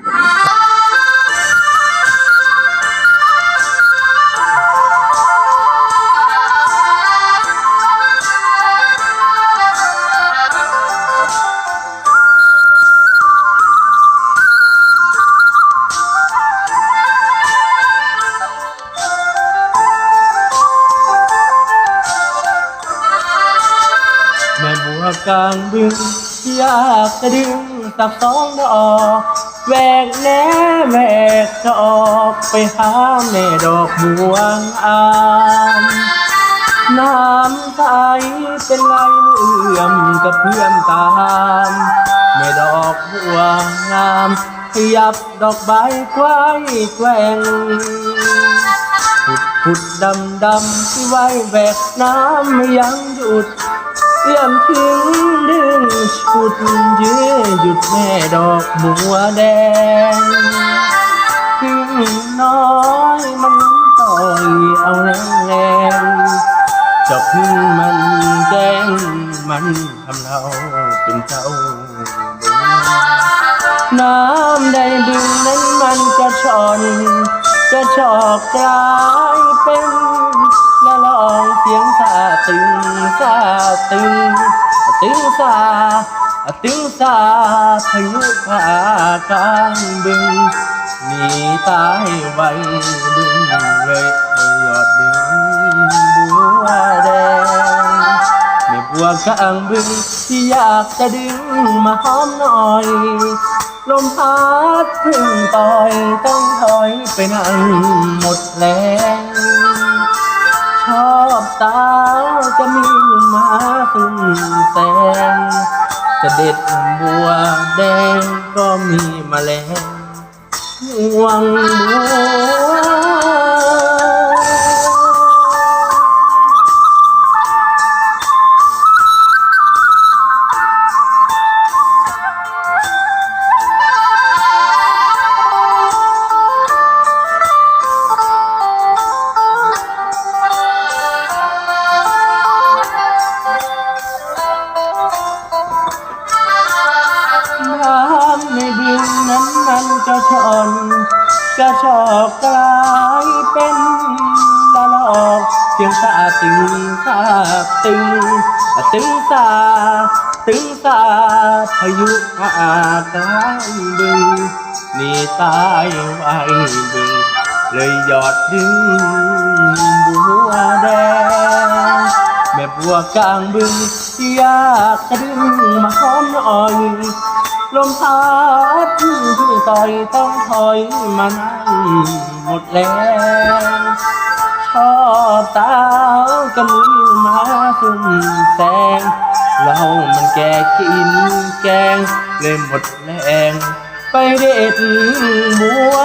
แม่บัวกลางบึงอยากจะดึงสักสองดอก แวกแหน่แหวกจะออกไปหาแม่ดอกบัวงามน้ำใสเป็นไรเอื่อมกับเพื่อนตามแม่ดอกบัวงามขยับดอกใบควายแกว่งผุดผุดดำดำที่ไว้แบกน้ำไม่ยังหยุด เตรียมถึงดึงชุดยื้อหยุดแม่ดอกบัวแดงถึงน้อยมันต่อยเอาแรงแรงจะพึ่งมันแกงมันทำเราเป็นเจ้าบึงน้ำในบึงนั้นมันกระชอนกระชอกกลายเป็นละลองเสียงซาตึง ซาตึงตึงซาตึงซาพายุพากลางบึงหนีตายไว้บึงเลยยอดดึงบัวแดงแม่บัวกลางบึงที่อยากจะดึงมาหอมหน่อยลมพัดพึ่งต่อยต้องถอยไปนั่งหมดแรงชอบสา จะมีมาขึ้นแสงจะเด็ดบัวแดงก็มีแมลงห่วงบัว นกระชอกกลายเป็นละลอกเสียงสาตึงสาตึงตึงสาตึงสาพายุพากลางบึงนี่ตายไว้บึงเลยหยอดดึงบัวแดงแม่บัวกลางบึงอยากจะดึงมาหอมหน่อยลมพัดพึ่ง ต่อยต้องถอยมานั่งหมดแรงชอบสาวก็มือมาสุ่มแสง เรามันแก่กินแกงเลยหมดแรงไปเด็ดบัว